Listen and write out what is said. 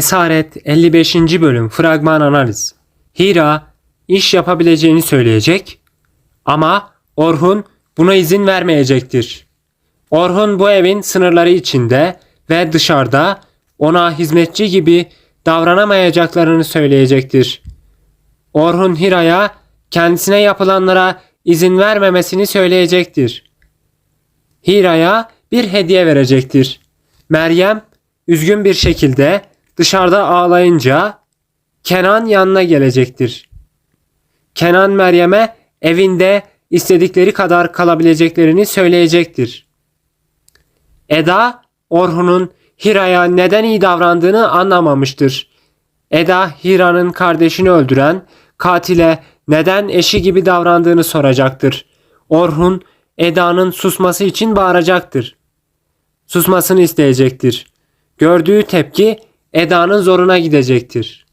Esaret 55. bölüm fragman analiz. Hira iş yapabileceğini söyleyecek ama Orhun buna izin vermeyecektir. Orhun bu evin sınırları içinde ve dışarıda ona hizmetçi gibi davranamayacaklarını söyleyecektir. Orhun Hira'ya kendisine yapılanlara izin vermemesini söyleyecektir. Hira'ya bir hediye verecektir. Meryem üzgün bir şekilde dışarıda ağlayınca Kenan yanına gelecektir. Kenan Meryem'e evinde istedikleri kadar kalabileceklerini söyleyecektir. Eda Orhun'un Hira'ya neden iyi davrandığını anlamamıştır. Eda Hira'nın kardeşini öldüren katile neden eşi gibi davrandığını soracaktır. Orhun Eda'nın susması için bağıracaktır. Susmasını isteyecektir. Gördüğü tepki Eda'nın zoruna gidecektir.